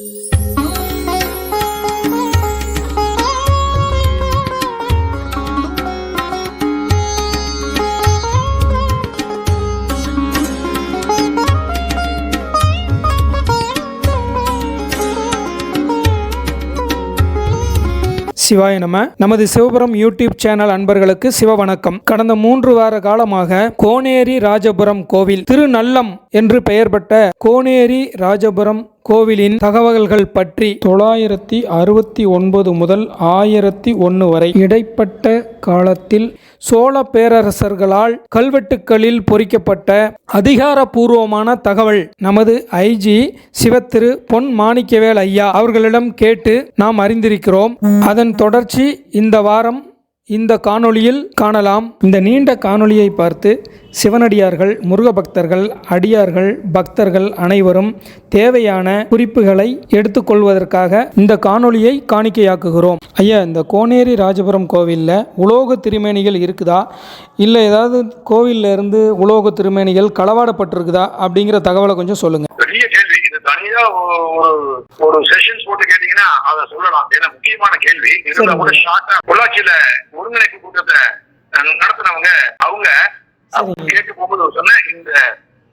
you சிவாய நம. நமது சிவபுரம் யூடியூப் சேனல் அன்பர்களுக்கு சிவ வணக்கம் கடந்த மூன்று வார காலமாக கோனேரி ராஜபுரம் கோவில் திருநல்லம் என்று பெயர் பெற்ற கோனேரி ராஜபுரம் கோவிலின் தகவல்கள் பற்றி தொள்ளாயிரத்தி அறுபத்தி ஒன்பது முதல் ஆயிரத்தி ஒன்று வரை இடைப்பட்ட காலத்தில் சோழ பேரரசர்களால் கல்வெட்டுக்களில் பொறிக்கப்பட்ட அதிகாரபூர்வமான தகவல். நமது ஐஜி சிவத்திரு பொன் மாணிக்கவேல் ஐயா அவர்களிடம் கேட்டு நாம் அறிந்திருக்கிறோம். அதன் தொடர்ச்சி இந்த வாரம் இந்த காணொளியில் காணலாம். இந்த நீண்ட காணொளியை பார்த்து சிவனடியார்கள் முருக பக்தர்கள் அடியார்கள் பக்தர்கள் அனைவரும் தேவையான குறிப்புகளை எடுத்துக்கொள்வதற்காக இந்த காணொளியை காணிக்கையாக்குகிறோம். ஐயா இந்த கோனேரி ராஜபுரம் கோவிலில் உலோக திருமேனிகள் இருக்குதா? இல்லை ஏதாவது கோவிலில் இருந்து உலோக திருமேனிகள் களவாடப்பட்டிருக்குதா? அப்படிங்கிற தகவலை கொஞ்சம் சொல்லுங்கள் ஒரு ஒரு செஷன்ஸ் போட்டு கேட்டீங்கன்னா அதை சொல்லலாம். ஏன்னா முக்கியமான கேள்வி. இருந்தா கூட ஷார்ட்டா பொள்ளாச்சியில ஒருங்கிணைப்பு கூட்டத்தை நடத்துனவங்க அவங்க கேட்டு போகும்போது சொன்ன இந்த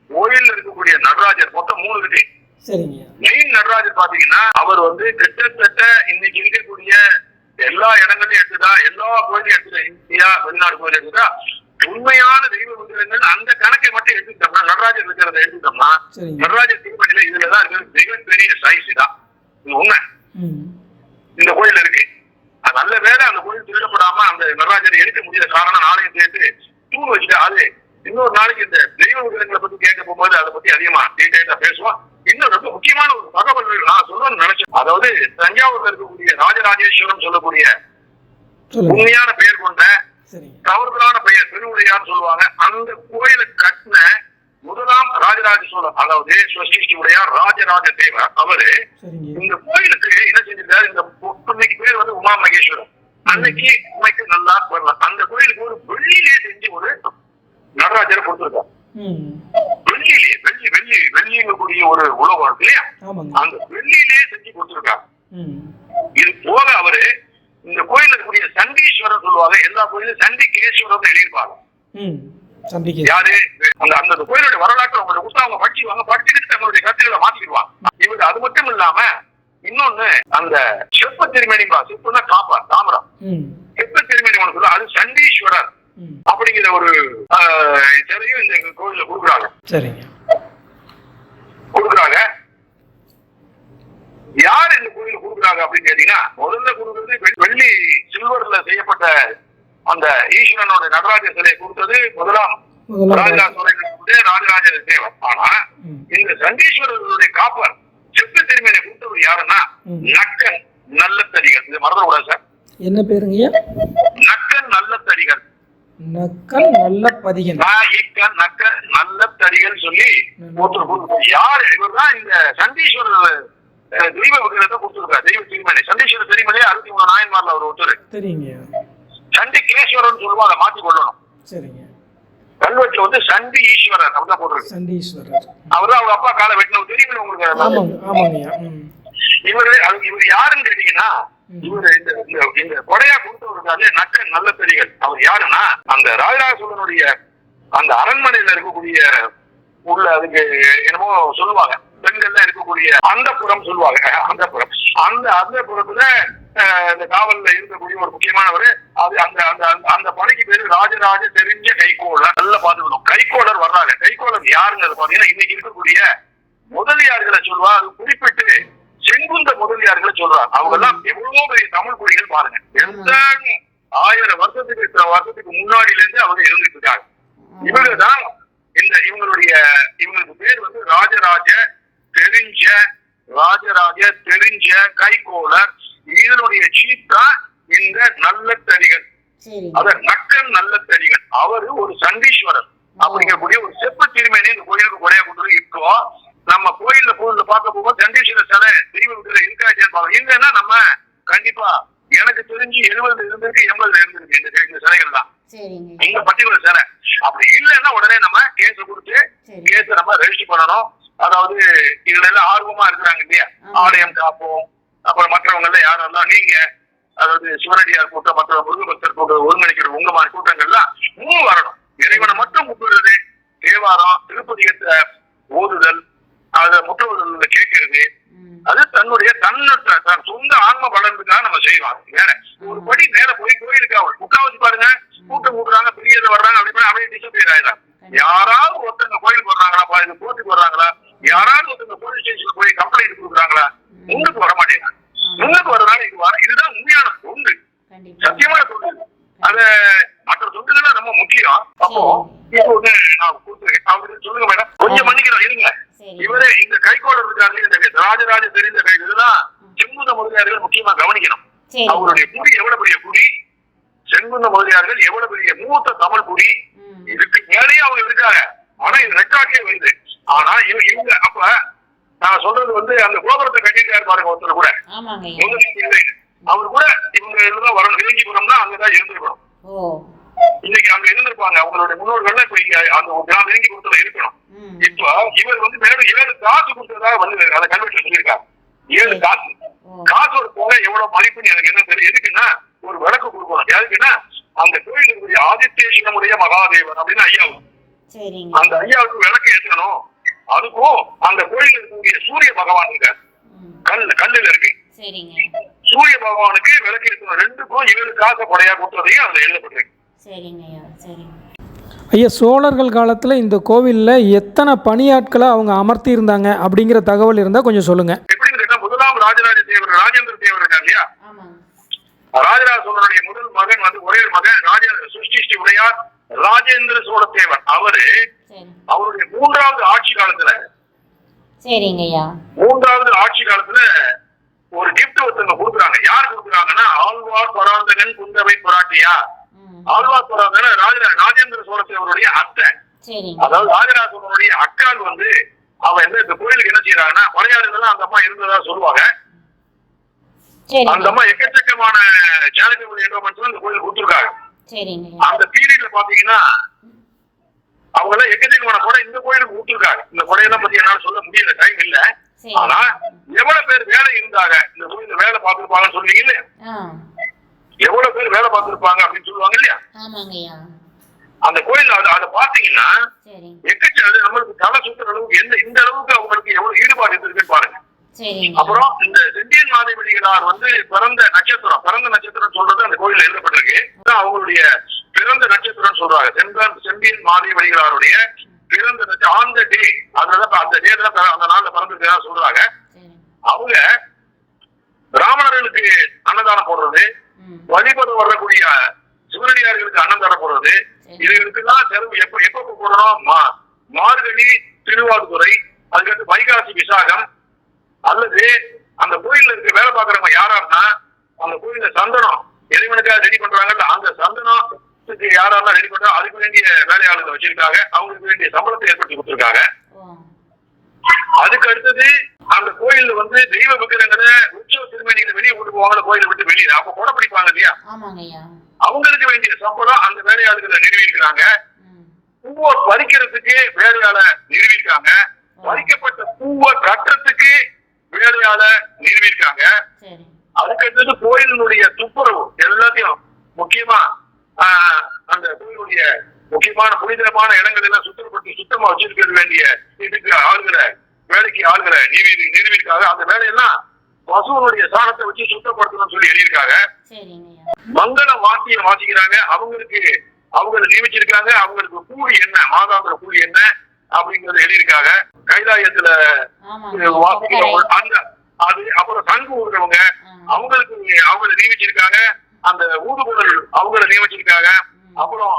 கோயில்ல இருக்கக்கூடிய நடராஜர் மொத்தம் மூணு சரிங்க. மெயின் நடராஜர் பாத்தீங்கன்னா அவர் வந்து கிட்டத்தட்ட இன்னைக்கு இருக்கக்கூடிய எல்லா இடங்களையும் எடுத்துட்டா எல்லா கோயிலையும் எடுத்துட்டா இந்தியா வெளிநாடு கோயில் எடுத்துட்டா உண்மையான தெய்வ விக்கிரகங்கள் அந்த கணக்கை மட்டும் எடுத்துக்கிட்டோம்னா நடராஜர் இருக்கிறத எடுத்துக்கிட்டோம்னா சரிங்க. நடராஜர் திருப்பணியில இதுலதான் இருக்கு மிகப்பெரிய சைஸ் தான். உண்மை. இந்த கோயில் இருக்கு. அது நல்ல வேலை அந்த கோயில் திருடப்படாம அந்த நடராஜரை எடுக்க முடியாத காரணம் நாளையும் சேர்த்து தூண் வச்சுட்டு அது இன்னொரு நாளைக்கு இந்த தெய்வ விக்கிரகங்களை பத்தி கேட்க போகும்போது அதை பத்தி அதிகமா டீடைலா பேசுவோம். இன்னும் ரொம்ப முக்கியமான ஒரு தகவல் நான் சொல்லணும்னு நினைச்சேன். அதாவது தஞ்சாவூர்ல இருக்கக்கூடிய ராஜராஜேஸ்வரம் சொல்லக்கூடிய உண்மையான பெயர் கொண்ட தவறுதலான பெயர் திருவுடையார் சொல்லுவாங்க. அந்த கோயிலை கட்டின முதலாம் ராஜராஜ சோழன் அதாவது சுவஸ்டிஷ்டி உடையார் ராஜராஜ தேவர் அவரு இந்த கோயிலுக்கு என்ன செஞ்சிருக்காரு? இந்த பொ- இன்னைக்கு பேர் வந்து உமா மகேஸ்வரம் அன்னைக்கு உண்மைக்கு நல்லா வரலாம் அந்த கோயிலுக்கு ஒரு வெள்ளியிலே செஞ்சு ஒரு நடராஜரை கொடுத்திருக்காரு. வெள்ளியிலே வெள்ளி வெள்ளி வெள்ளிங்கக்கூடிய ஒரு உலகம் இருக்கு இல்லையா? அந்த வெள்ளியிலே செஞ்சு கொடுத்திருக்காரு. இது போக அவரு கோயில்ல இருக்கக்கூடிய சண்டீஸ்வரர் சொல்லுவாங்க. எல்லா கோயிலும் சண்டிகேஸ்வரர் எழுதியிருப்பாங்க. ம். சந்திக்க யாரு? அந்த அந்த கோயிலுடைய வரலாற்று அவங்களுடைய புத்தகம் அவங்க படிச்சுவாங்க படிச்சுக்கிட்டு தங்களுடைய கருத்துக்களை மாத்திடுவாங்க இவரு அது மட்டும் இல்லாம இன்னொன்னு அந்த செப்ப திருமணிப்பா செப்புனா காப்பா தாமரம். செப்ப திருமணி ஒன்று சொல்ல அது சண்டீஸ்வரர் அப்படிங்கிற ஒரு சிலையும் இந்த கோயில்ல கொடுக்குறாங்க. சரிங்க கொடுக்குறாங்க யார் இந்த கோயில் கொடுக்குறாங்க அப்படின்னு கேட்டீங்கன்னா முதல்ல கொடுக்குறது வெ- வெள்ளி சில்வர்ல செய்யப்பட்ட அந்த ஈஸ்வரனோட நடராஜ சிலையை கொடுத்தது முதலாம் முதலாம் ராஜராஜ தேவன் ஆனா. இந்த சண்டீஸ்வரருடைய காப்பர் செப்பு திருமணி கொடுத்தவர் யாருன்னா. நக்கன் நல்லத்தடிகள். இது மறந்துடக்கூடாது சார். என்ன பேருங்கய்யா நக்கன் நல்லத்தடிகள். நக்கல் நல்ல பதிகன் நாயிக்கன் நக்கன் சொல்லி. யாரு? இவர்தான் இந்த சண்டீஸ்வரர் தெய்வ கொடுத்திருக்காரு தெய்வ திருமணி சண்டீஸ்வரர் திருமணி அறுபத்தி மூணு நாயன்மார்ல அவர் ஒருத்தர். சரிங்க சண்டிகேஸ்வரன் சொல்லுவாங்க மாத்தி கொள்ளணும். சரிங்க. கல்வெட்டுல வந்து சண்டி ஈஸ்வரர் அப்படிதான் போட்டிருக்கு. சண்டீஸ்வரர் அவர்தான் அவங்க அப்பா காலை வெட்டினவர் தெரியுமில்ல உங்களுக்கு? இவரு அது இவர் யாருன்னு கேட்டீங்கன்னா. இவரு இந்த இந்த- இந்த கொடையா கொடுத்தவருக்காலே நக்க நல்ல பெரியகள் அவர் யாருன்னா அந்த ராஜராஜ சோழனுடைய அந்த அரண்மனையில இருக்கக்கூடிய உள்ள அதுக்கு என்னமோ சொல்லுவாங்க. பெண்கள்ல இருக்கக்கூடிய அந்த புறம் சொல்லுவாங்க அந்த புறம் அந்த அந்த புறத்துல இந்த காவல்ல இருக்கக்கூடிய ஒரு முக்கியமானவர் அது அந்த அந்த அந்த- படைக்கு பேரு ராஜராஜ தெரிஞ்ச கைகோளர் நல்லா பாத்துக்கணும் கைகோளர் வர்றாங்க. கைகோளர் யாருங்கிறது பாத்தீங்கன்னா இன்னைக்கு இருக்கக்கூடிய முதலியார்களை சொல்வா அது குறிப்பிட்டு செங்குந்த முதலியார்களை சொல்றாங்க அவங்க எல்லாம் எவ்வளவோ பெரிய தமிழ் குடிகள் பாருங்க. எந்த ஆயிரம் வருஷத்துக்கு வருஷத்துக்கு முன்னாடில இருந்து அவங்க இருந்துட்டு இருக்காங்க. இவங்க தான் இந்த இவங்களுடைய இவங்களுக்கு பேர் வந்து ராஜராஜ தெரிஞ்ச ராஜராஜ தெரிஞ்ச கைகோளர் இதனுடைய சீப் தான் இந்த நல்ல தடிகள். அத நக்கன் நல்ல தடிகள். அவரு ஒரு சண்டீஸ்வரர். அப்படிங்கக்கூடிய ஒரு செப்பு திருமணி இந்த கோயிலுக்கு கொடையா கொண்டு இருக்கோம் நம்ம கோயில்ல கோயில்ல பார்க்க போகும்போது சண்டீஸ்வரர் சிலை தெய்வ இருக்கா இல்லையான்னு பார்க்கணும். இல்லைன்னா நம்ம கண்டிப்பா எனக்கு தெரிஞ்சு எழுபது இருந்திருக்கு எண்பதுல இருந்திருக்கு இந்த இந்த சிலைகள் தான் இந்த பர்டிகுலர் சிலை. அப்படி இல்லைன்னா உடனே நம்ம கேஸ் கொடுத்து கேஸ் நம்ம ரெஜிஸ்டர் பண்ணணும். அதாவது இதுல எல்லாம் ஆர்வமா இருக்கிறாங்க இல்லையா. ஆலயம் காப்போம். அப்புறம் மற்றவங்க எல்லாம் யாரெல்லாம் நீங்க அதாவது சிவனடியார் கூட்டம் மற்ற முருகபக்தர் கூட்டம் ஒருங்கிணைக்கிற உங்க மாதிரி கூட்டங்கள்லாம் மூணு வரணும். இறைவனை மட்டும் கும்பிடுறது தேவாரம் திருப்பதிகத்தை ஓதுதல் அதை முற்றோதல் கேட்கறது. அது தன்னுடைய தன்னற்ற தன் சொந்த ஆன்ம வளர்ந்துக்காக நம்ம செய்வாங்க. வேற ஒரு படி மேல போய் கோயிலுக்கு அவள் முக்காவச்சு பாருங்க கூட்டம் கூட்டுறாங்க பெரியது வர்றாங்க அப்படின்னு அப்படியே டிசப்பியர் ஆயிடுறாங்க. யாராவது ஒருத்தங்க கோயிலுக்கு வர்றாங்களா இது கோர்ட்டுக்கு வர்றாங்களா யாராவது ஒருத்தங்க போலீஸ் ஸ்டேஷன் போய் கம்ப்ளைண்ட் கொடுக்குறாங்களா முன்னுக்கு வர மாட்டேங்கிறாங்க. முன்னுக்கு வரனால இது வர இதுதான் உண்மையான தொண்டு. சத்தியமான தொண்டு. அத மற்ற தொண்டுகள்லாம் ரொம்ப முக்கியம். அப்போ இப்போ வந்து நான் கொடுத்துருக்கேன். அவருக்கு சொல்லுங்க மேடம் கொஞ்சம் மன்னிக்கிறோம் இருங்க. இவரே இந்த கைகோளர் இருக்காரு இந்த ராஜராஜ தெரிந்த கை இதெல்லாம் செங்குந்த முதலியார்கள் முக்கியமா கவனிக்கணும். அவருடைய குடி எவ்வளவு பெரிய குடி? செங்குந்த முதலியார்கள் எவ்வளவு பெரிய மூத்த தமிழ் குடி. இதுக்கு மேலேயே அவங்க இருக்காங்க. ஆனா இது ரெக்கார்ட்லயே வருது. ஆனா இவ இவங்க அப்ப நான் சொல்றது வந்து அந்த கோபுரத்தை கட்டியிருக்காரு பாருங்க ஒருத்தர் கூட. அவர் கூட இவங்க இதுதான் வரணும் விருங்கிபுரம்னா அங்கதான் இருந்திருக்கணும். இன்னைக்கு அங்க இருந்திருப்பாங்க. அவங்களுடைய முன்னோர்கள் இப்ப இங்க அந்த ஒரு கிராம விருங்கிபுரத்துல இருக்கணும். இப்ப இவர் வந்து மேலும் ஏழு காசு கொடுத்ததா வந்து அதை கல்வெட்டு சொல்லியிருக்காரு. ஏழு காசு. ஓ. காசோட தொகை எவ்வளவு மதிப்புன்னு எனக்கு என்ன தெரியும் எதுக்குன்னா ஒரு விளக்கு கொடுக்கணும். எதுக்குன்னா அந்த கோயில் இருக்கக்கூடிய ஆதித்யேஸ்வரமுடைய மகாதேவன் அப்படின்னு ஐயா சரிங்க. அந்த ஐயாவுக்கு விளக்கு ஏற்றணும். அதுக்கும் அந்த கோயில் இருக்கக்கூடிய சூரிய பகவான் இருக்காரு ம். கல் கல்லுல இருக்கு. சரிங்க. சூரிய பகவானுக்கு விளக்கு ஏற்றணும் ரெண்டுக்கும் ஏழு காசை கொடையா கொடுத்ததையும் அதுல எழுதப்பட்டிருக்கு. சரிங்க. ஐயா சரி ஐயா சோழர்கள் காலத்தில் இந்த கோவிலில் எத்தனை பணியாட்களை அவங்க அமர்த்தி இருந்தாங்க அப்படிங்கிற தகவல் இருந்தால் கொஞ்சம் சொல்லுங்கள் எப்படின்னு கேட்டா முதலாம் ராஜராஜ தேவர் ராஜேந்திர தேவர் இருக்கார் இல்லையா? ராஜராஜ சோழனுடைய முதல் மகன் வந்து ஒரே மகன் ராஜ சுஷ்டி ஸ்ரீ உடையார் ராஜேந்திர சோழ தேவர். அவரு அவருடைய மூன்றாவது ஆட்சி காலத்துல சரிங்க ஐயா. மூன்றாவது ஆட்சி காலத்துல ஒரு கிஃப்ட் ஒருத்தவங்க கொடுக்குறாங்க. யார் கொடுக்குறாங்கன்னா ஆழ்வார் பராந்தகன் குந்தவை பொராட்டியா ஆழ்வார் பராந்தகன் ராஜ ராஜேந்திர சோழ தேவருடைய அத்தை அதாவது ராஜராஜ சோழனுடைய அக்கால் வந்து அவ எந்த இந்த கோயிலுக்கு என்ன செய்யறாங்கன்னா பழையாறுதெல்லாம் அந்த அம்மா இருந்ததா சொல்லுவாங்க. அந்த அம்மா எக்கச்சக்கமான சேரிட்டபிள் என்டோமெண்ட்ஸ் இந்த கோயில் கொடுத்துருக்காங்க. அந்த பீரியட்ல பாத்தீங்கன்னா அவங்க எல்லாம் எக்கச்சக்கமான கொடை இந்த கோயிலுக்கு கொடுத்துருக்காங்க இந்த கொடையெல்லாம் பத்தி என்னால சொல்ல முடியல டைம் இல்ல. ஆனா எவ்வளவு பேர் வேலை இருந்தாங்க? இந்த கோயில்ல வேலை பார்த்திருப்பாங்கன்னு சொல்றீங்க இல்லையா எவ்வளவு பேர் வேலை பார்த்திருப்பாங்க அப்படின்னு சொல்லுவாங்க இல்லையா? அந்த கோயில் அதை பாத்தீங்கன்னா சரிங்க எக்கச்ச அது நம்மளுக்கு தலை சுத்துற அளவுக்கு எந்த இந்த அளவுக்கு அவங்களுக்கு எவ்வளவு ஈடுபாடு இருந்திருக்குன்னு பாருங்க. அப்புறம் இந்த செம்பியன் மாதேவடிகளார் வந்து பிறந்த நட்சத்திரம் பிறந்த நட்சத்திரம் சொல்றது அந்த கோயில்ல எழுதப்பட்டிருக்கு. அவங்களுடைய பிறந்த நட்சத்திரம் சொல்றாங்க. செம்பன் செம்பியன் மாதேவடிகளாருடைய பிறந்த நட்ச- ஆன் த டே அதுலதான் அந்த டே தான் அந்த நாள்ல பிறந்திருக்கா சொல்றாங்க. அவங்க பிராமணர்களுக்கு அன்னதானம் போடுறது வழிபட வரக்கூடிய சிவனடியார்களுக்கு அன்னதானம் போடுறது. இதுகளுக்கெல்லாம் செலவு எப்ப எப்ப போடணும் மா- மார்கழி திருவாரூரை அதுக்கடுத்து வைகாசி விசாகம் அல்லது அந்த கோயில்ல இருக்க வேலை பாக்குறவங்க யாராருன்னா அந்த கோயில்ல சந்தனம் இறைவனுக்காக ரெடி பண்றாங்கல்ல அந்த சந்தனத்துக்கு யாரெல்லாம் ரெடி பண்றா அதுக்கு வேண்டிய வேலையாளர்கள் வச்சிருக்காங்க. அவங்களுக்கு வேண்டிய சம்பளத்தை ஏற்படுத்தி கொடுத்திருக்காங்க. அதுக்கு அடுத்தது அந்த கோயில்ல வந்து தெய்வ விக்கிரங்களை உற்சவ திருமணிகளை வெளியே கொண்டு போவாங்க கோயிலை விட்டு வெளியே அப்ப கொடை பிடிப்பாங்க இல்லையா? அவங்களுக்கு வேண்டிய சம்பளம் அந்த வேலையாளுகளை நிறுவிக்கிறாங்க ம். பூவை பறிக்கிறதுக்கு வேலையாள நிறுவிருக்காங்க பறிக்கப்பட்ட பூவை கட்டுறதுக்கு வேலையாள நிறுவிருக்காங்க சரி. அதுக்கு அடுத்தது கோயிலினுடைய துப்புரவு எல்லாத்தையும் முக்கியமா அந்த கோயிலுடைய முக்கியமான புனிதமான இடங்கள் எல்லாம் சுத்தப்படுத்தி சுத்தமா வச்சிருக்க வேண்டிய இதுக்கு ஆளுகளை வேலைக்கு ஆளுகளை நிறுவி நிறுவிருக்காங்க அந்த வேலையெல்லாம் பசுவனுடைய சாணத்தை வச்சு சுத்தப்படுத்தணும்னு சொல்லி எழுதியிருக்காங்க. மங்கள வாத்தியம் வாசிக்கிறாங்க அவங்களுக்கு அவங்களை நியமிச்சிருக்காங்க. அவங்களுக்கு கூலி என்ன? மாதாந்திர கூலி என்ன? அப்படிங்கறத எழுதியிருக்காங்க. கைலாயத்துல. வாசிக்கிறவங்க அந்த அது அப்புறம் சங்கு ஊடுறவங்க. அவங்களுக்கு அவங்களை நியமிச்சிருக்காங்க. அந்த ஊதுகுழல் அவங்கள நியமிச்சிருக்காங்க அப்புறம்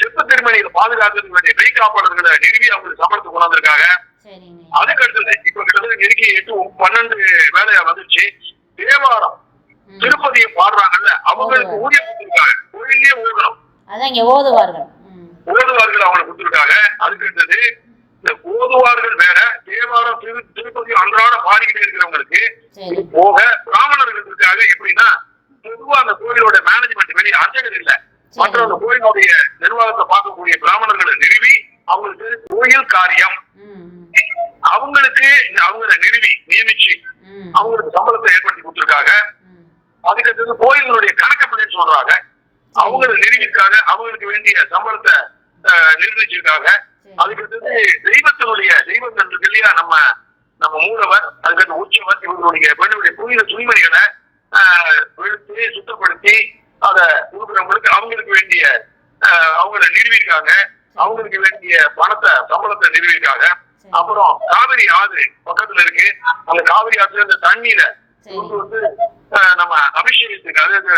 சிற்ப திருமணிகளை பாதுகாக்கிறதுக்கு வேண்டிய மெய் காப்பாளர்களை நிறுவி அவங்களுக்கு சம்பளத்தை கொண்டாந்துருக்காங்க. சரிங்க. ஐயா. அதுக்கு அடுத்தது இப்ப கிட்டத்தட்ட நெருக்கி எட்டு பன்னெண்டு வேலையா வந்துச்சு தேவாரம். திருப்பதியை பாடுறாங்கல்ல அவங்களுக்கு ஊதியம் கொடுத்துருக்காங்க. கோயிலே இங்க ஓதுவார்கள். ஓதுவார்கள் அவங்களை கொடுத்துருக்காங்க. அதுக்கு அடுத்தது இந்த ஓதுவார்கள் வேற தேவாரம் திரு திருப்பதி அன்றாட பாடிக்கிட்டே இருக்கிறவங்களுக்கு போக பிராமணர்கள் இருக்காங்க எப்படின்னா பொதுவா அந்த கோயிலோட மேனேஜ்மெண்ட் வெளியே அர்ச்சகர் இல்ல. மற்ற அந்த கோயிலுடைய நிர்வாகத்தை பார்க்கக்கூடிய பிராமணர்களை நிறுவி அவங்களுக்கு கோயில் காரியம். அவங்களுக்கு அவங்கள நிறுவி நியமிச்சு அவங்களுக்கு சம்பளத்தை ஏற்படுத்தி கொடுத்துருக்காங்க. அதுக்கு கோயில்களுடைய கணக்கப்பிள்ளைன்னு சொல்றாங்க. அவங்களை நிறுவிருக்காங்க அவங்களுக்கு வேண்டிய சம்பளத்தை நிர்ணயிச்சிருக்காங்க. சரி. அதுக்கு தெய்வத்தினுடைய தெய்வங்கள் இருக்கு இல்லையா நம்ம நம்ம மூலவர் அதுக்கு உற்சவர் இவங்களுடைய பெண்ணுடைய புனித துணிமணிகளை வெளுத்து சுத்தப்படுத்தி அதை கொடுக்குறவங்களுக்கு அவங்களுக்கு வேண்டிய அவங்கள நிறுவிருக்காங்க அவங்களுக்கு வேண்டிய பணத்தை சம்பளத்தை நிறுவிருக்காங்க சரி. அப்புறம் காவிரி ஆறு பக்கத்துல இருக்கு. அந்த காவிரி ஆற்றுல இந்த தண்ணீரை கொண்டு வந்து நம்ம அபிஷேகத்துக்கு அதாவது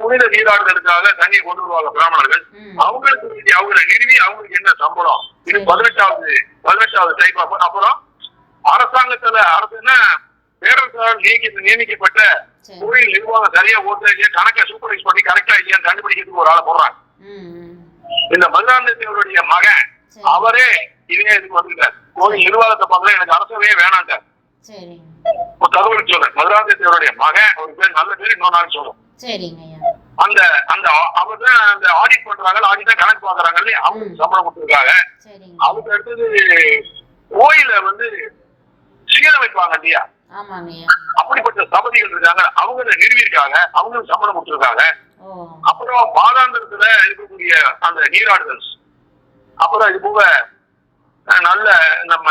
புனித நீராடுதலுக்காக தண்ணியை கொண்டு வருவாங்க பிராமணர்கள். அவங்களுக்கு வேண்டிய அவங்களை நிறுவி அவங்களுக்கு என்ன சம்பளம்? இது. பதினெட்டாவது பதினெட்டாவது டைப் அப்புறம் அரசாங்கத்துல அரசுன்னா பேரரசால் நியமிக்க நியமிக்கப்பட்ட கோயில் நிர்வாகம் சரியா ஓட்டுல இல்லையா கணக்கை சூப்பர்வைஸ் பண்ணி கரெக்டா இல்லையான்னு கண்டுபிடிக்கிறதுக்கு ஒரு ஆளை போடுறாங்க இந்த மதுராந்தகத்தினுடைய மகன் அவரே இதே இதுக்கு வந்துட்டார் கோயில் நிர்வாகத்தை பார்க்கல எனக்கு அரசவே வேணாங்க ஒரு தகவல் சொல்றேன். மதுராந்தகத்தினுடைய மகன் ஒரு பேர் நல்ல பேர் இன்னொரு நாள் ஐயா. அந்த அந்த அவர் தான் அந்த ஆடிட் பண்றாங்க ஆடிட் தான் கணக்கு பாக்குறாங்க இல்லையா? அவங்களுக்கு சம்பளம் கொடுத்துருக்காங்க. அதுக்கு அடுத்தது கோயில வந்து சீரமைப்பாங்க இல்லையா? அப்படிப்பட்ட சபதிகள் இருக்காங்க அவங்கள நிறுவிருக்காங்க அவங்களுக்கு சம்பளம் கொடுத்துருக்காங்க. அப்புறம் மாதாந்திரத்துல இருக்கக்கூடிய அந்த நீராடுதல். அப்புறம் இது போக நல்ல நம்ம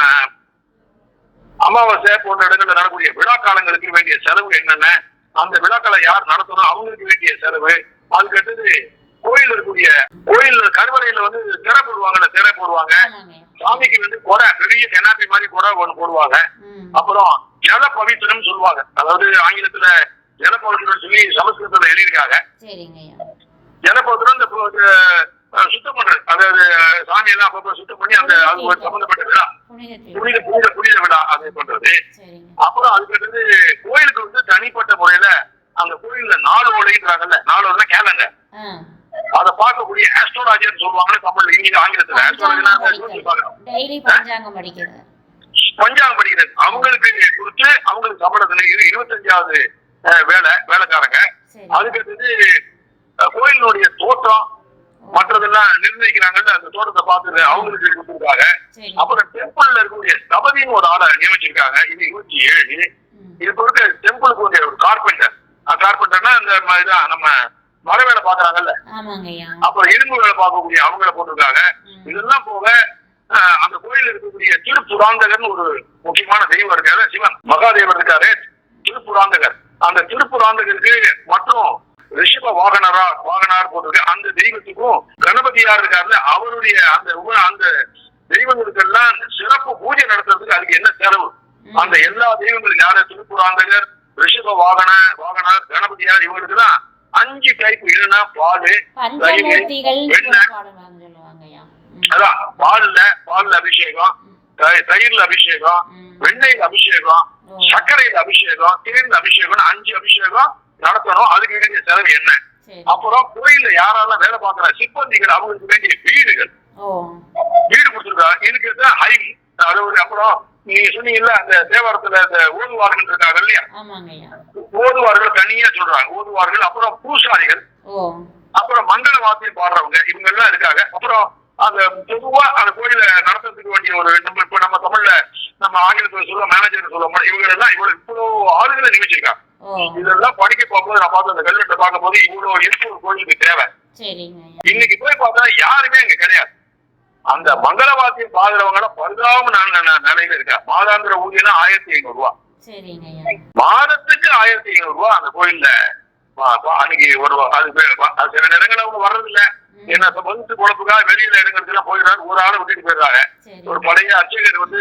அமாவாசை போன்ற இடங்கள்ல நடக்கக்கூடிய விழா காலங்களுக்கு வேண்டிய செலவு என்னென்ன அந்த விழாக்களை யார் நடத்தணும் அவங்களுக்கு வேண்டிய செலவு அதுக்கு அடுத்தது கோயில் இருக்கக்கூடிய கோயில் கருவறையில வந்து திரை போடுவாங்கல்ல திரை போடுவாங்க. சாமிக்கு வந்து கொடை பெரிய கெனாப்பி மாதிரி கொடை ஒன்று போடுவாங்க. அப்புறம் ஜல பவித்திரம் சொல்லுவாங்க. அதாவது ஆங்கிலத்துல ஜல பவித்திரம் சொல்லி சமஸ்கிருதத்துல எழுதியிருக்காங்க. ஜல பவித்திரம் இந்த சுத்தம் பண்றது. அதாவது அஹ், சாமியெல்லாம் அப்பப்ப சுத்தம் பண்ணி அந்த அது சம்பந்தப்பட்ட விழா புனித புனித புனித விழா அதை பண்றது. அப்புறம் அதுக்கு கோயிலுக்கு வந்து தனிப்பட்ட முறையில அந்த கோயில்ல நாலு ஓலைன்றாங்கல்ல. நாலு ஓலை கேலண்டர் அதை பார்க்கக்கூடிய ஆஸ்ட்ரோலாஜின்னு சொல்லுவாங்கல்ல தமிழ்ல இங்கிலீஷ் ஆங்கிலத்துல. படிக்கிறது. டெய்லி பஞ்சாங்கம் படிக்கிறது அவங்களுக்கு கொடுத்து அவங்களுக்கு சம்பளத்துல இது இருபத்தஞ்சாவது வேலை வேலைக்காரங்க. அதுக்கு அஹ், கோயிலினுடைய தோட்டம் மற்றதெல்லாம் நிர்ணயிக்கிறாங்கல்ல அந்த தோட்டத்தை பார்த்துட்டு அவங்களுக்கு கொடுத்துருக்காங்க அப்புறம் டெம்பிள்ல இருக்கக்கூடிய ஸ்தபதின்னு ஒரு ஆளை நியமிச்சிருக்காங்க. இது இருபத்தி ஏழு. இது பொறுத்த டெம்பிளுக்கு வந்து ஒரு கார்பெண்டர் கார்பெண்டர்னா இந்த ம- இதான் நம்ம மர வேலை பாக்குறாங்கல்ல அப்புறம் இரும்பு வேலை பார்க்கக்கூடிய அவங்கள போட்டிருக்காங்க. இதெல்லாம் போக அந்த கோயில் இருக்கக்கூடிய திருப்புராந்தகர்னு ஒரு முக்கியமான தெய்வம் இருக்காரு சிவன். மகாதேவர் இருக்காரு திருப்புராந்தகர். அந்த திருப்புராந்தகருக்கு மற்றும் ரிஷப வாகனரா வாகனார் போட்டிருக்கு. அந்த தெய்வத்துக்கும் கணபதியார் இருக்காருல்ல அவருடைய அந்த அந்த தெய்வங்களுக்கெல்லாம் சிறப்பு பூஜை நடத்துறதுக்கு அதுக்கு என்ன செலவு. அந்த எல்லா தெய்வங்களும் யாரு? திருப்புராந்தகர் ரிஷப வாகன வாகனார் கணபதியார் இவங்களுக்கு தான் அஞ்சு டைப் இல்லைன்னா பாலு பஞ்சமூர்த்திகள் வெண்ணெய் பாடுவாங்க சொல்லுவாங்க ஐயா ம். அதான் பால்ல பால்ல அபிஷேகம் தயிர்ல அபிஷேகம். வெண்ணெய்ல அபிஷேகம். சர்க்கரையில அபிஷேகம் தேன்ல அபிஷேகம் அஞ்சு அபிஷேகம் நடத்தணும். அதுக்கு வேண்டிய செலவு என்ன? அப்புறம் கோயில்ல யாரெல்லாம் வேலை பார்க்கிற சிப்பந்திகள் அவங்களுக்கு வேண்டிய வீடுகள். வீடு கொடுத்துருக்கா இதுக்கு தான் ஹை அதாவது அப்புறம் நீங்க சொன்னீங்கல்ல அந்த தேவாரத்துல இந்த ஓதுவார்கள் இருக்காங்க இல்லையா? ஓதுவார்கள் தனியா சொல்றாங்க. ஓதுவார்கள் அப்புறம் பூசாரிகள் அப்புறம் மங்கள வாத்தியம் பாடுறவங்க இவங்க எல்லாம் இருக்காங்க. அப்புறம் அந்த பொதுவா அந்த கோயில நடத்துறதுக்கு வேண்டிய ஒரு நம்ம இப்ப நம்ம தமிழ்ல நம்ம ஆங்கிலத்துல சொல்ல மேனேஜர் சொல்ல இவங்க எல்லாம் இவ்வளவு இவ்வளவு ஆளுகளை நியமிச்சிருக்காங்க இதெல்லாம் படிக்க பார்க்கும்போது நான் பார்த்து அந்த கல்வெட்டை பார்க்கும்போது இவ்வளவு இருக்கு ஒரு கோயிலுக்கு தேவை. இன்னைக்கு போய் பார்த்தா யாருமே இங்க கிடையாது. அந்த மங்கள வாத்தியம் பாடுறவங்க எல்லாம் பரிதாப ந- ந- நிலையில இருக்கா? மாதாந்திர ஊதியம் ஆயிரத்தி ஐநூறு ரூபா. மாதத்துக்கு ஆயிரத்தி ஐநூறு ரூபா அந்த கோயில்ல அன்னைக்கு ஒரு அது சில நேரங்கள் அவங்க வர்றது இல்ல ம். என்ன பகுத்து குழப்புக்காக வெளியில இடங்களுக்கு எல்லாம் போயிடுறாங்க ஒரு ஆளை விட்டுட்டு போயிடுறாங்க. ஒரு பழைய அர்ச்சகர் வந்து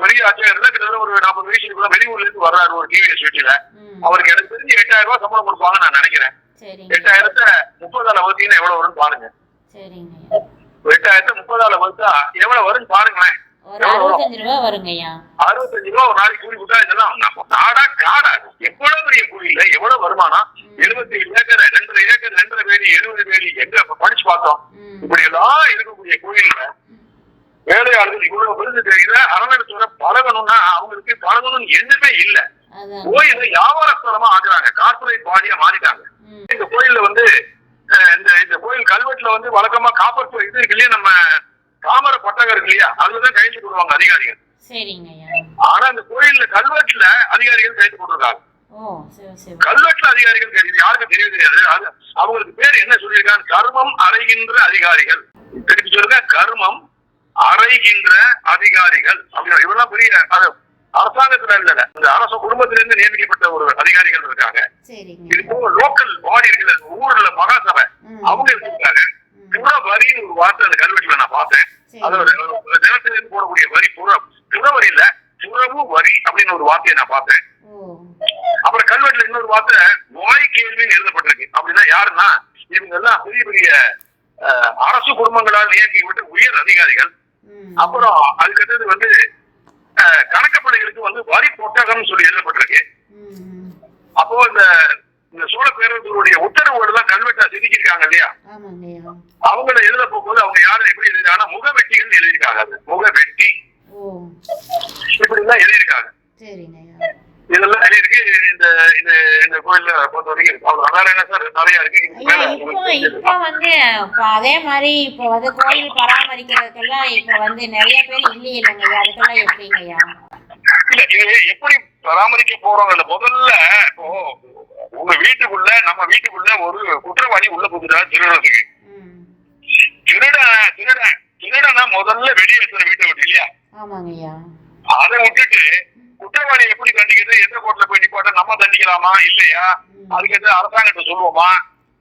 பெரிய அர்ச்சகர்ல கிட்டத்தட்ட ஒரு நாற்பது வயசுக்குள்ள வெளியூர்ல இருந்து வர்றாரு ஒரு டிவிஎஸ் வீட்டுல. அவருக்கு எனக்கு தெரிஞ்சு எட்டாயிரம் ரூபாய் சம்பளம் கொடுப்பாங்க நான் நினைக்கிறேன். எட்டாயிரத்தை முப்பதால வகுத்தீங்கன்னா எவ்வளவு வரும்னு பாருங்க. எட்டாயிரத்தை முப்பதால வகுத்தா எவ்வளவு வரும்னு பாருங்களேன். ஒரு அறுபத்தஞ்சு ரூபா அறுபத்தஞ்சு ஒரு நாளைக்கு கூலி கொடுத்தா இதெல்லாம் நாடா காடா எவ்வளவு பெரிய கூலியில எவ்வளவு வருமானம்? எழுபத்தி ஏக்கர் ரெண்டரை ஏக்கர் ரெண்டரை வேலி எழுபது வேலி எங்க இப்ப படிச்சு பார்த்தோம்? இப்படி எல்லாம் இருக்கக்கூடிய கோயில்ல வேலையாளர்கள் இவ்வளவு விருது தெரியல அறநிலைத்துறை பழகணும்னா அவங்களுக்கு பழகணும்னு எதுவுமே இல்ல. கோயில வியாபார ஸ்தலமா ஆகுறாங்க கார்பரேட் பாடியா மாறிட்டாங்க. இந்த கோயில்ல வந்து இந்த இந்த கோயில் கல்வெட்டுல வந்து வழக்கமா காப்பர் இது இல்லையா நம்ம தாமர பட்டகம் இருக்கு இல்லையா? அதுலதான் கையெழுத்து போடுவாங்க அதிகாரிகள். ஆனா அந்த கோயில்ல கல்வெட்டுல அதிகாரிகள் கைது போட்டிருக்காங்க. கல்வெட்டுல அதிகாரிகள் தெரியுது யாருக்கும் தெரிய தெரியாது அது அவங்களுக்கு பேர் என்ன சொல்லியிருக்காங்க? கர்மம் அறைகின்ற அதிகாரிகள். திருப்பி சொல்லுங்க கர்மம் அறைகின்ற அதிகாரிகள். அப்படின்னு இவெல்லாம் பெரிய அரசாங்கத்துல இல்ல இந்த அரச குடும்பத்திலிருந்து நியமிக்கப்பட்ட ஒரு அதிகாரிகள் இருக்காங்க. இது போக லோக்கல் பாடி இருக்குல்ல ஊர்ல மகாசபை. அவங்க இருக்காங்க. புற வரின்னு ஒரு வார்த்தை அந்த கல்வெட்டுல நான் பார்த்தேன். சரி. அது ஒரு ஒரு நிலத்திலிருந்து போடக்கூடிய வரி புற புற வரி இல்ல புறவு வரி அப்படின்னு ஒரு வார்த்தையை நான் பார்த்தேன். அப்புறம் கல்வெட்டுல இன்னொரு வார்த்தை வாய் கேள்வின்னு எழுதப்பட்டிருக்கு. அப்படின்னா யாருன்னா இவங்க எல்லாம் பெரிய பெரிய அரசு குடும்பங்களால் நியமிக்கப்பட்ட உயர் அதிகாரிகள். அப்புறம் அதுக்கடுத்தது வந்து கணக்குப்படைகளுக்கு வந்து வரி பொட்டகம்னு சொல்லி எழுதப்பட்டிருக்கு. அப்போ இந்த இந்த சோழ பேரரசுடைய உத்தரவோடு தான் கல்வெட்டை செதுக்கியிருக்காங்க இல்லையா அவங்கள எழுத போகும்போது அவங்க யாரும் எப்படி எழுதிருக்காங்கன்னா முகவெட்டிகள் எழுதியிருக்காங்க அது. முகவெட்டி. ஓ. இப்படி எல்லாம் எழுதியிருக்காங்க இதெல்லாம் எழுதியிருக்கு இந்த இந்த இந்த கோயில்ல பொறுத்த வரைக்கும் இருக்கு. அவ்வளவு என்ன சார்? நிறைய இருக்கு. இப்போ வந்து அதே மாதிரி இப்போ வந்து கோயில் பராமரிக்கிறதுக்கெல்லாம் இப்போ வந்து நிறைய பேர் இல்லையே இல்லைங்க அதுக்கெல்லாம் இல்ல இது எப்படி பராமரிக்க போறோம்? முதல்ல இப்போ உங்க வீட்டுக்குள்ள நம்ம வீட்டுக்குள்ள ஒரு குற்றவாளி உள்ள புகுதா திருடுறதுக்கு ம். திருடன் திருடன் முதல்ல வெளியேற்றுற வீட்டை விட்டு இல்லையா? அதை விட்டுட்டு குற்றவாளி எப்படி தண்டிக்கிறது? எந்த கோர்ட்ல போய் நிப்பாட்ட நம்ம தண்டிக்கலாமா? இல்லையா? அதுக்கு எது அரசாங்கத்தை சொல்லுவோமா?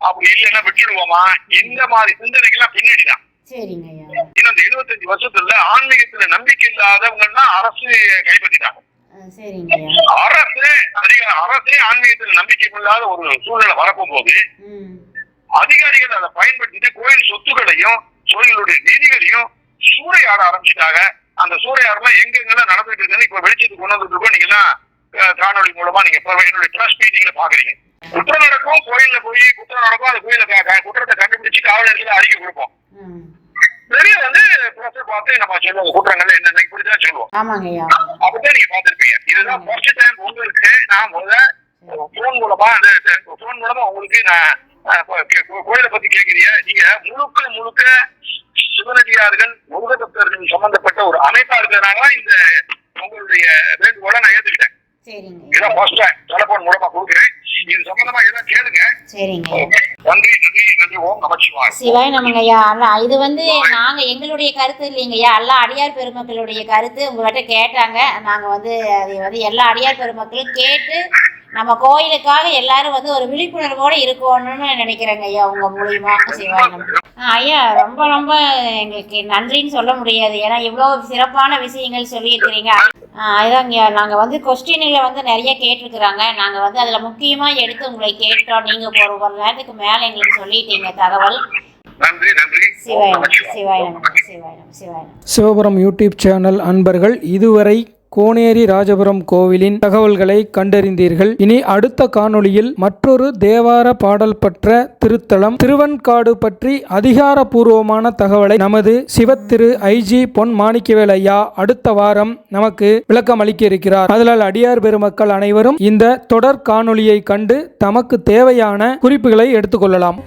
அப்படி இல்லைன்னா விட்டுடுவோமா? இந்த மாதிரி சிந்தனைக்கெல்லாம் பின்னாடி தான் சரிங்க ஐயா. இன்னும் இந்த எழுபத்தஞ்சு வருஷத்துல ஆன்மீகத்துல நம்பிக்கை இல்லாதவங்க எல்லாம் அரசு கைப்பற்றிட்டாங்க. அரசு அதிக அரசே ஆன்மீகத்துல நம்பிக்கை இல்லாத ஒரு சூழ்நிலை வரப்பும் போது அதிகாரிகள் அதை பயன்படுத்திட்டு கோயில் சொத்துக்களையும் கோயிலுடைய நிதிகளையும் சூறையாட ஆரம்பிச்சிட்டாங்க. அந்த சூறையாடலாம் எங்கெங்கெல்லாம் நடந்துட்டு இருக்குன்னு இப்ப வெளிச்சத்துக்கு கொண்டு வந்துட்டு இருக்கோம். நீங்க காணொளி மூலமா நீங்க என்னுடைய ட்ரஸ்ட் மீட்டிங்ல பாக்குறீங்க. குற்றம் நடக்கும் கோயில்ல போய் குற்றம் நடக்கும் அந்த கோயில குற்றத்தை கண்டுபிடிச்சு காவலர்கள் அறிக்கை கொடுப்போம். வெளியே வந்து பார்த்து நம்ம சொல்லுவோம் குற்றங்கள் என்னென்ன இப்படிதான் சொல்லுவோம். அப்படிதான் நீங்க பாத்திருப்பீங்க இதுதான் ஃபர்ஸ்ட் டைம் உங்களுக்கு நான் முதல்ல போன் மூலமா அந்த போன் மூலமா உங்களுக்கு நான் கோயிலை பத்தி கேக்குறீங்க. நீங்க முழுக்க முழுக்க சிவனடியார்கள் முருக பக்தர்கள் சம்பந்தப்பட்ட ஒரு அமைப்பா இருக்கிறதுனால இந்த உங்களுடைய வேண்டுகோளை நான் ஏத்துக்கிட்டேன். சரிங்க. ஐயா இதான் ஃபர்ஸ்ட் டைம் டெலிபோன் மூலமா கொடுக்குறேன். இது சம்பந்தமா எல்லாம் கேளுங்க. சரிங்க. ஐயா நன்றி நன்றி நன்றி. ஓம் நமச்சிவாய் சிவாய். நமங்க ஐயா அல்ல இது வந்து நாங்க எங்களுடைய கருத்து இல்லைங்க ஐயா எல்லா அடியார் பெருமக்களுடைய கருத்து உங்ககிட்ட கேட்டாங்க. நாங்க வந்து அது வந்து எல்லா அடியார் பெருமக்களும் கேட்டு நம்ம கோயிலுக்காக எல்லாரும் வந்து ஒரு விழிப்புணர்வோட இருக்கணும்னு நினைக்கிறேங்க ஐயா உங்க மூலியமா. சிவாய் நம ஆ, ஐயா ரொம்ப ரொம்ப எங்களுக்கு நன்றின்னு சொல்ல முடியாது. ஏன்னா இவ்வளோ சிறப்பான விஷயங்கள் சொல்லியிருக்கிறீங்க. அதுதாங்க நாங்கள் வந்து கொஸ்டினில் வந்து நிறைய கேட்டிருக்கிறாங்க. நாங்கள் வந்து அதில் முக்கியமாக எடுத்து உங்களை கேட்டோம். நீங்கள் ஒரு ஒரு நேரத்துக்கு மேலே எங்களுக்கு சொல்லிட்டீங்க தகவல். நன்றி நன்றி. ஓம் சிவாய் நம நமச்சிவாய் சிவாய் நம சிவாய் நம சிவாய் நம சிவபுரம் யூடியூப் சேனல் அன்பர்கள் இதுவரை கோனேரி ராஜபுரம் கோவிலின் தகவல்களை கண்டறிந்தீர்கள். இனி அடுத்த காணொளியில் மற்றொரு தேவார பாடல் பற்ற திருத்தலம் திருவன்காடு பற்றி அதிகாரபூர்வமான தகவலை நமது சிவத்திரு ஐஜி பொன் மாணிக்கவேல் ஐயா அடுத்த வாரம் நமக்கு விளக்கம் அளிக்க இருக்கிறார் அதனால் அடியார் பெருமக்கள் அனைவரும் இந்த தொடர் காணொளியை கண்டு தமக்கு தேவையான குறிப்புகளை எடுத்துக்கொள்ளலாம்